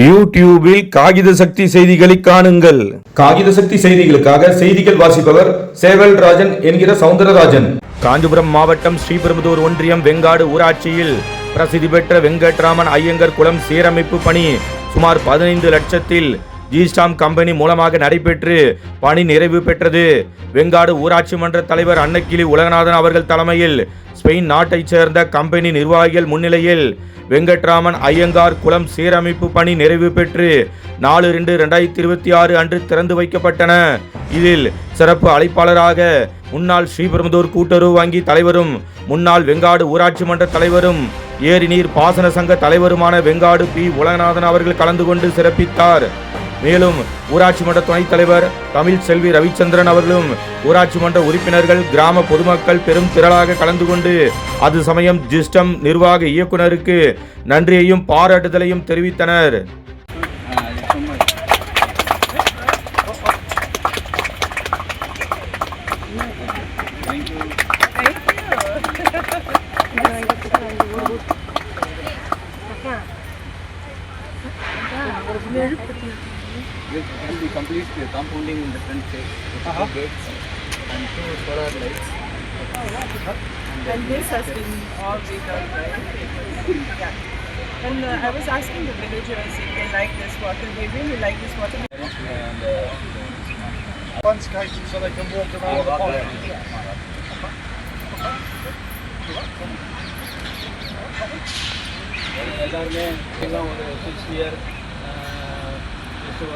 யூடியூபில் காகித சக்தி செய்திகளை காணுங்கள். காகித சக்தி செய்திகளுக்காக செய்திகள் வாசிப்பவர் சேவல் ராஜன் என்கிற சவுந்தரராஜன். காஞ்சிபுரம் மாவட்டம் ஸ்ரீபெரும்புதூர் ஒன்றியம் வெங்காடு ஊராட்சியில் பிரசித்தி பெற்ற வெங்கட்ராமன் ஐயங்கர் குளம் சீரமைப்பு பணி சுமார் பதினைந்து லட்சத்தில் ஜிஸ்டாம் கம்பெனி மூலமாக நடைபெற்று பணி நிறைவு பெற்றது. வெங்காடு ஊராட்சி மன்ற தலைவர் அன்னக்கிளி உலகநாதன் அவர்கள் தலைமையில் ஸ்பெயின் நாட்டைச் சேர்ந்த கம்பெனி நிர்வாகிகள் முன்னிலையில் வெங்கட்ராமன் ஐயங்கார் குளம் சீரமைப்பு பணி நிறைவு பெற்று நாலு ரெண்டு ரெண்டாயிரத்தி இருபத்தி ஆறு அன்று திறந்து வைக்கப்பட்டன. இதில் சிறப்பு அழைப்பாளராக முன்னாள் ஸ்ரீபெரும்புதூர் கூட்டுறவு வங்கி தலைவரும் முன்னாள் வெங்காடு ஊராட்சி மன்ற தலைவரும் ஏரிநீர் பாசன சங்க தலைவருமான வெங்காடு பி. உலகநாதன் அவர்கள் கலந்து கொண்டு சிறப்பித்தார். மேலும் ஊராட்சி மன்ற துணைத் தலைவர் தமிழ் செல்வி ரவிச்சந்திரன் அவர்களும் ஊராட்சி மன்ற உறுப்பினர்கள் கிராம பொதுமக்கள் பெரும் திரளாக கலந்து கொண்டு அது சமயம் ஜிஸ்டம் நிர்வாக இயக்குனருக்கு நன்றியையும் பாராட்டுதலையும் தெரிவித்தனர். This will be complete compounding in the front face with two gates and two solar lights. And this has been all redone, right? Yeah. And uh, I was asking the villagers if they like this water. They really like this water. And uh, One station so they can walk around the pond. எல்லாருமே எல்லாம் ஒரு six year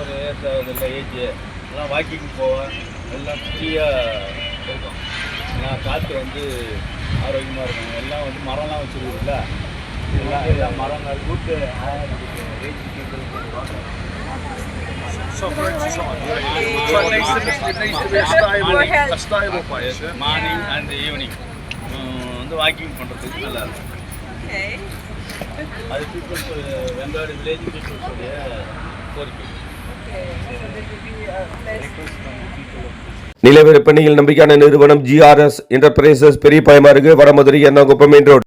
ஒரு years ஆகுதில்ல age எல்லாம் walking போவேன். எல்லாம் ஃப்ரீயாக இருக்கும். எல்லாம் காற்று வந்து ஆரோக்கியமாக இருக்கும். எல்லாம் வந்து மரம்லாம் வச்சுருக்குதுல்ல எல்லாம் எல்லாம் மரங்கள் good age So for exercise. So it needs to be, it needs to be a stable, a stable place. Yeah? Morning and evening வந்து வாக்கிங் பண்ணுறதுக்கு நல்லா இருக்கும். அது பீப்புள்ஸ் வெங்காடு வில்லேஜ் பீப்புள்ஸோடைய கோரிக்கை. Okay. So நம்பிக்கையான நிறுவனம் ஜிஆர்எஸ் என்டர்பிரைசஸ் பெரிய வடமதுரை என்ன மெயின் ரோடு